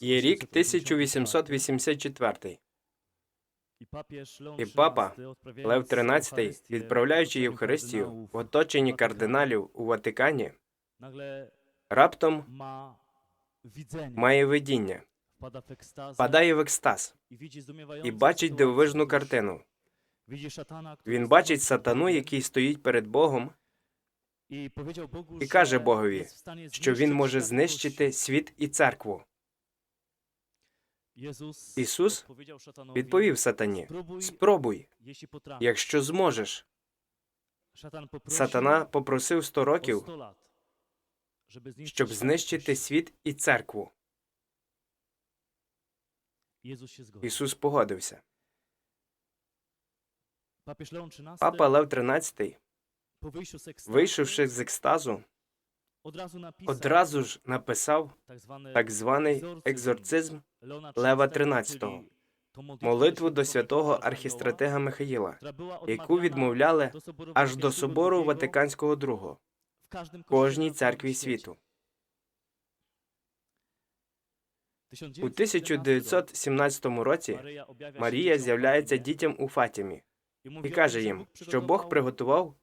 Є рік 1884, і папа Лев XIII, відправляючи Євхаристію в оточенні кардиналів у Ватикані, раптом має видіння, падає в екстаз. І бачить дивовижну картину. Він бачить сатану, який стоїть перед Богом, і каже Богові, що він може знищити світ і церкву. Ісус Відповів сатані: Спробуй, якщо зможеш. Сатана попросив 100 років, щоб знищити світ і церкву. Ісус погодився. Папа Лев XIII, вийшовши з екстазу, одразу ж написав так званий екзорцизм Лева XIII, молитву до святого архістратега Михаїла, яку відмовляли аж до собору Ватиканського II в кожній церкві світу. У 1917 році Марія з'являється дітям у Фатімі і каже їм, що Бог приготував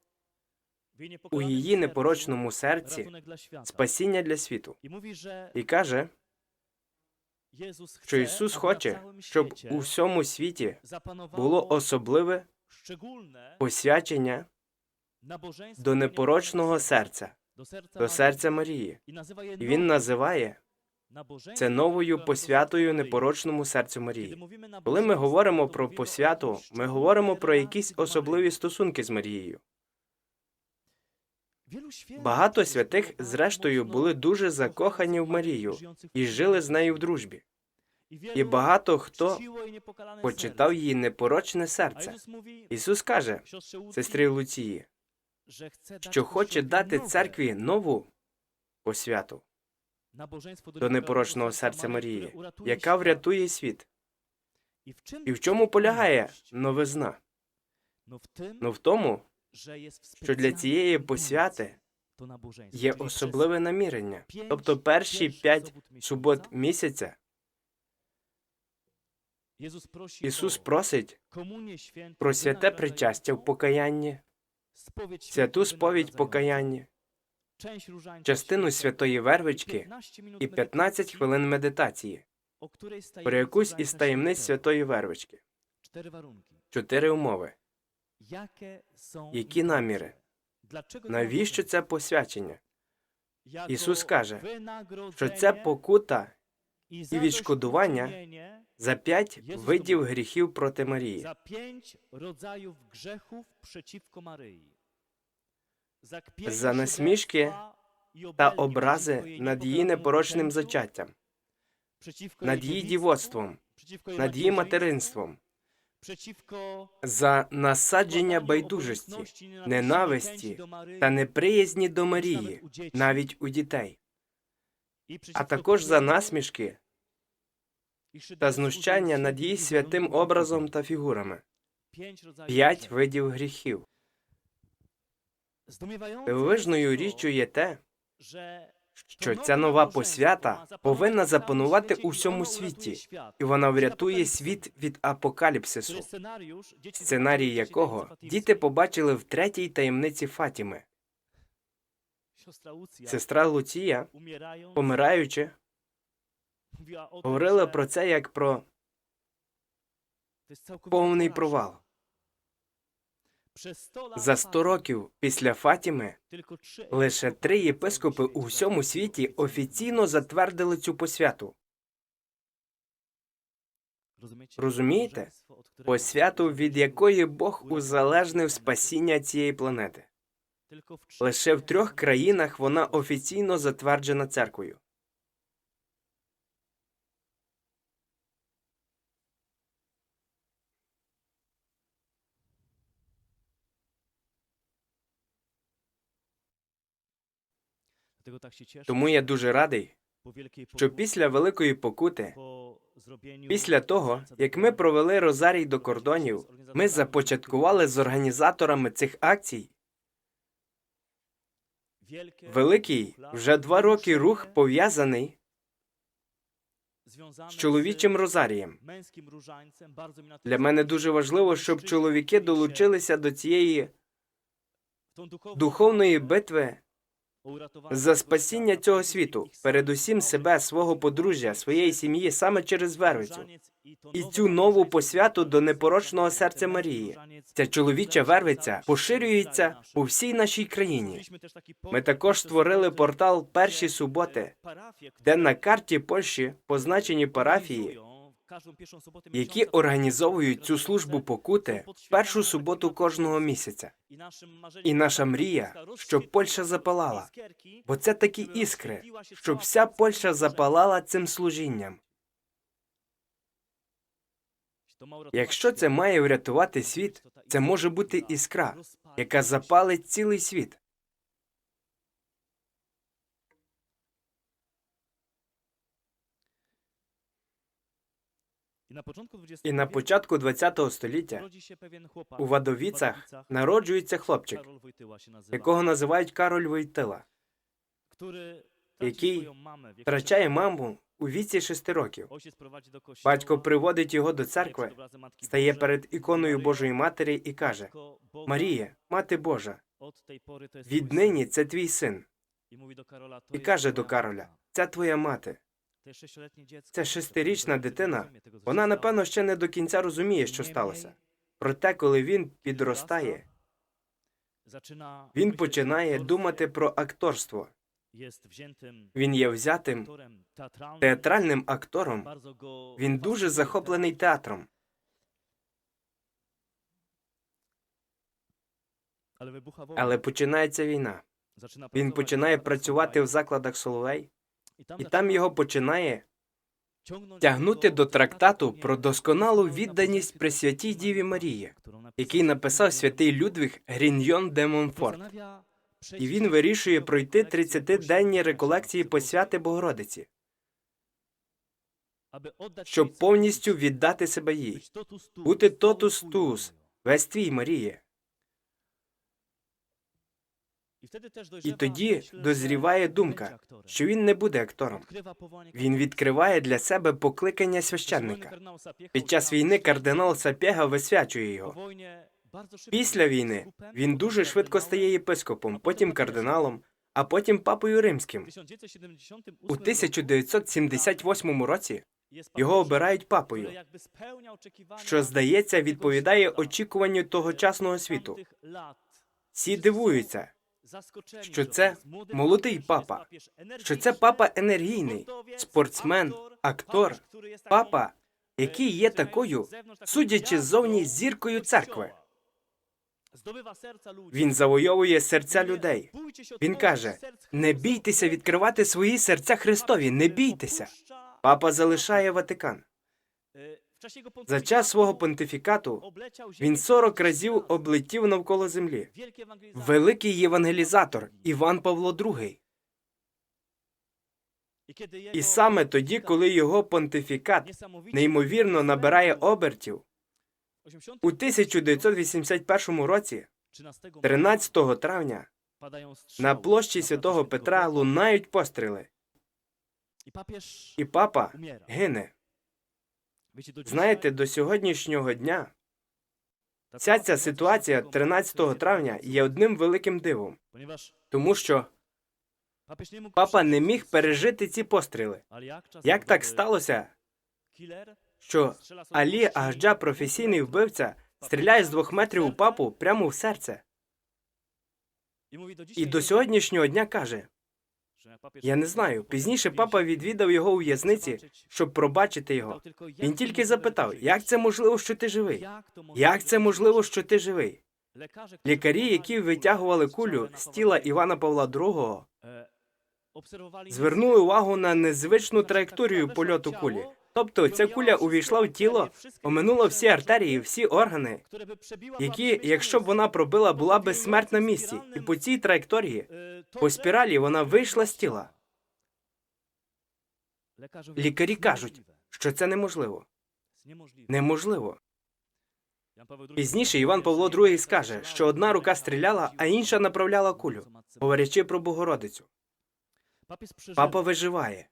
у її непорочному серці спасіння для світу, і каже, що Ісус хоче, щоб у всьому світі було особливе посвячення до непорочного серця, до серця Марії. І він називає це новою посвятою непорочному серцю Марії. Коли ми говоримо про посвяту, ми говоримо про якісь особливі стосунки з Марією. Багато святих, зрештою, були дуже закохані в Марію і жили з нею в дружбі. І багато хто почитав її непорочне серце. Ісус каже, сестрі Луції, що хоче дати церкві нову посвяту до непорочного серця Марії, яка врятує світ. І в чому полягає новизна? Ну в тому, що для цієї посвяти є особливе намірення. Тобто перші п'ять субот місяця. Ісус просить про святе причастя в покаянні, святу сповідь покаяння, частину святої вервички і 15 хвилин медитації про якусь із таємниць святої вервички. Чотири умови. Які наміри? Навіщо це посвячення? Ісус каже, Що це покута і відшкодування за п'ять видів гріхів проти Марії. за насмішки та образи над її непорочним зачаттям, над її дівоцтвом, над її материнством, за насадження байдужості, ненависті та неприязні до Марії, навіть у дітей, а також за насмішки та знущання над її святим образом та фігурами. П'ять видів гріхів. Дивовижною річчю є те, що ця нова посвята повинна запанувати у всьому світі, і вона врятує світ від апокаліпсису, сценарій якого діти побачили в третій таємниці Фатіми. Сестра Луція, помираючи, говорила про це як про повний провал. За 100 років після Фатіми лише три єпископи у всьому світі офіційно затвердили цю посвяту. Розумієте? Посвяту, від якої Бог узалежнив спасіння цієї планети. Лише в трьох країнах вона офіційно затверджена церквою. Тому я дуже радий, що після великої покути, після того, як ми провели розарій до кордонів, ми започаткували з організаторами цих акцій. Великий вже два роки рух пов'язаний з чоловічим розарієм. Для мене дуже важливо, щоб чоловіки долучилися до цієї духовної битви за спасіння цього світу, передусім себе, свого подружжя, своєї сім'ї, саме через вервицю. І цю нову посвяту до непорочного серця Марії. Ця чоловіча вервиця поширюється по всій нашій країні. Ми також створили портал Перші суботи, де на карті Польщі позначені парафії, які організовують цю службу покути в podświęcone першу суботу кожного місяця. І наша мрія, щоб Польща запалала, Бо це такі іскри, щоб вся Польща запалала цим служінням. Якщо це має врятувати світ, це може бути іскра, яка запалить цілий світ. І на початку 20 І ХХ століття у Вадовіцах народжується хлопчик, якого називають Кароль Войтила, який втрачає маму у віці шести років. Батько приводить його до церкви, стає перед іконою Божої Матері і каже: Марія, мати Божа, віднині це твій син. І каже до Кароля. Це твоя мати. Ця шестирічна дитина, Вона, напевно, ще не до кінця розуміє, що сталося. Проте, коли він підростає, він починає думати про акторство. Він є взятим театральним актором. Він дуже захоплений театром. Але починається війна. Він починає працювати в закладах Соловей, і там його починає тягнути до трактату про досконалу відданість Пресвятій Діві Марії, який написав святий Людвиг Гріньйон де Монфорт. І він вирішує пройти 30-денні реколекції посвяти Богородиці, щоб повністю віддати себе їй, бути тотус туус, весь твій Маріє. І тоді дозріває думка, що він не буде актором. Він відкриває для себе покликання священника. Під час війни кардинал Сапєга висвячує його. Після війни він дуже швидко стає єпископом, потім кардиналом, а потім папою римським. У 1978 році його обирають папою, що, здається, відповідає очікуванню тогочасного світу. Всі дивуються, що це молодий папа, що це папа енергійний, спортсмен, актор, папа, який є такою, судячи ззовні, зіркою церкви. Він завойовує серця людей. Він каже: не бійтеся відкривати свої серця Христові, не бійтеся. Папа залишає Ватикан. За час свого понтифікату він 40 разів облетів навколо землі. Великий євангелізатор Іван Павло II. І саме тоді, коли його понтифікат неймовірно набирає обертів, у 1981 році, 13 травня, на площі святого Петра лунають постріли, і папа гине. Знаєте, до сьогоднішнього дня вся ця ситуація 13 травня є одним великим дивом, тому що папа не міг пережити ці постріли. Як так сталося, що Алі Аджа, професійний вбивця, стріляє з двох метрів у папу прямо в серце? І до сьогоднішнього дня каже: я не знаю. Пізніше папа відвідав його у в'язниці, щоб пробачити його. Він тільки запитав, як це можливо, що ти живий? Як це можливо, що ти живий? Лікарі, які витягували кулю з тіла Івана Павла II, звернули увагу на незвичну траєкторію польоту кулі. Тобто ця куля увійшла в тіло, оминула всі артерії, всі органи, які, якщо б вона пробила, була би смерть на місці. І по цій траєкторії, по спіралі, вона вийшла з тіла. Лікарі кажуть, що це неможливо. Неможливо. Пізніше Іван Павло II скаже, що одна рука стріляла, а інша направляла кулю, говорячи про Богородицю. Папа виживає.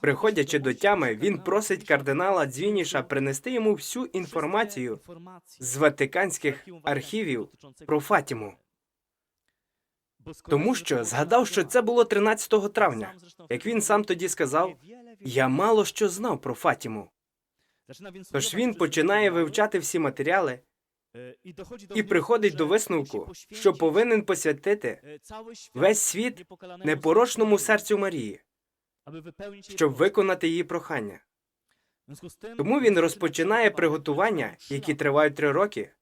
Приходячи до тями, він просить кардинала Дзвініша принести йому всю інформацію з ватиканських архівів про Фатіму, тому що згадав, що це було 13 травня. Як він сам тоді сказав, я мало що знав про Фатіму. Тож він починає вивчати всі матеріали і приходить до висновку, що повинен посвятити весь світ непорочному серцю Марії, щоб виконати її прохання. Тому він розпочинає приготування, які тривають три роки,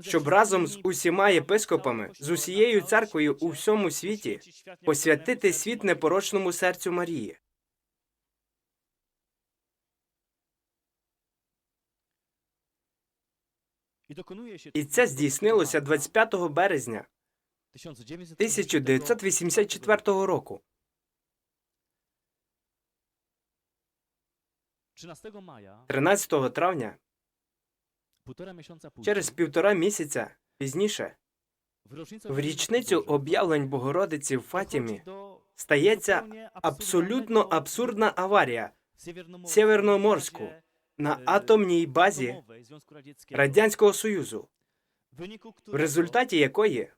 щоб разом з усіма єпископами, з усією церквою у всьому світі посвятити світ непорочному серцю Марії. І це здійснилося 25 березня 1984 року. 13 травня, через півтора місяця пізніше, в річницю об'явлень Богородиці в Фатімі стається абсолютно абсурдна аварія Сєвєрноморську Сєвєрноморську на атомній базі Радянського Союзу, в результаті якої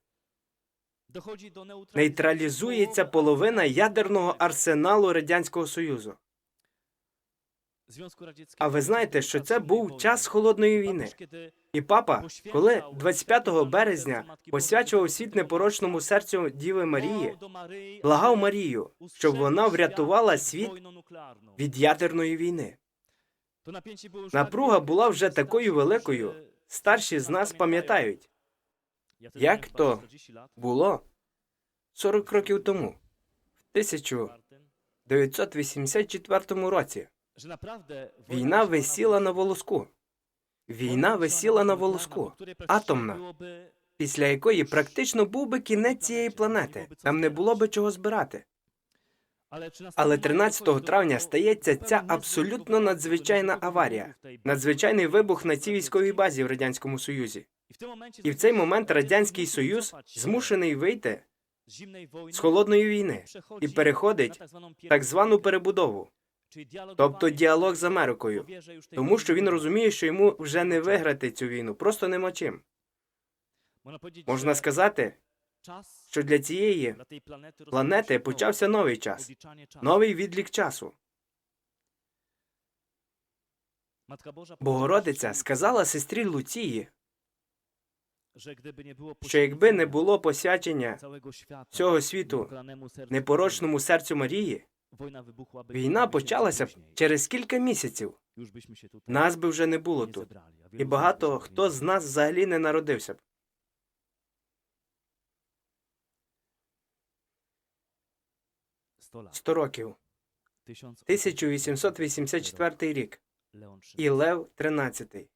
нейтралізується половина ядерного арсеналу Радянського Союзу. А ви знаєте, що це був час холодної війни. І папа, коли 25 березня посвячував світ непорочному серцю Діви Марії, благав Марію, щоб вона врятувала світ від ядерної війни. Напруга була вже такою великою. Старші з нас пам'ятають, як то було 40 років тому, в 1984 році. Війна висіла на волоску. Війна висіла на волоску, атомна, після якої практично був би кінець цієї планети. Там не було би чого збирати. Але 13 травня стається ця абсолютно надзвичайна аварія, надзвичайний вибух на цій військовій базі в радянському союзі. І в цей момент радянський союз змушений вийти з холодної війни і переходить так звану перебудову, тобто діалог з Америкою, тому що він розуміє, що йому вже не виграти цю війну, просто нема чим. Можна сказати, що для цієї планети почався новий час, новий відлік часу. Богородиця сказала сестрі Луції, що якби не було посвячення цього світу непорочному серцю Марії, війна почалася б через кілька місяців. Нас би вже не було тут, і багато хто з нас взагалі не народився. Б. Сто років, 1884 рік, і Лев XIII,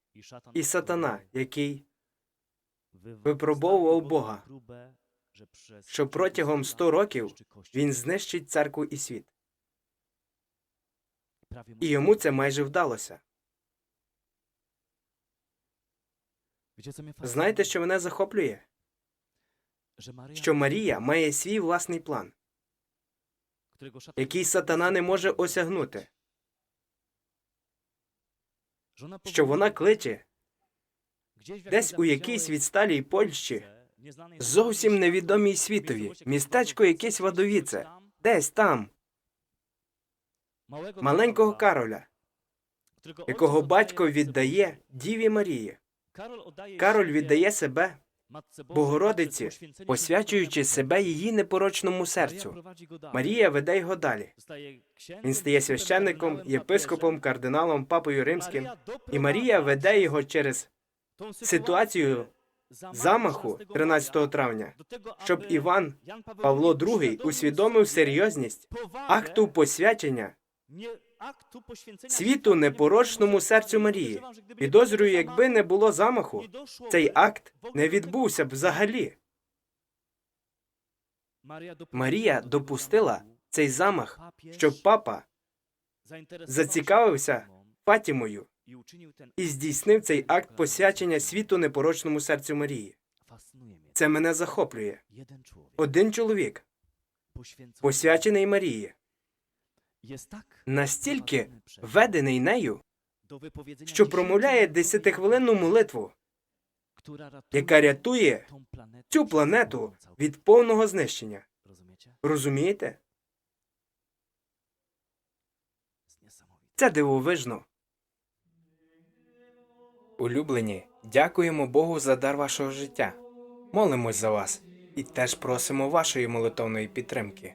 і сатана, який випробовував Бога, що протягом 100 років він знищить церкву і світ. І йому це майже вдалося. Знаєте, що мене захоплює? Що Марія має свій власний план, який сатана не може осягнути. Що вона кличе. десь у якійсь відсталій Польщі, зовсім невідомій світові, містечко якесь Вадовіце, десь там, маленького Кароля, якого батько віддає Діві Марії. Кароль віддає себе Богородиці, посвячуючи себе її непорочному серцю. Марія веде його далі. Він стає священником, єпископом, кардиналом, папою римським, і Марія веде його через ситуацію замаху 13 травня, щоб Іван Павло II усвідомив серйозність акту посвячення світу непорочному серцю Марії. Підозрюю, якби не було замаху, цей акт не відбувся б взагалі. Марія допустила цей замах, щоб папа зацікавився Фатімою і здійснив цей акт посвячення світу непорочному серцю Марії. Це мене захоплює. Один чоловік, посвячений Марії, настільки ведений нею, що промовляє десятихвилинну молитву, яка рятує цю планету від повного знищення. Розумієте? Це дивовижно. Улюблені, дякуємо Богу за дар вашого життя. Молимось за вас і теж просимо вашої молитовної підтримки.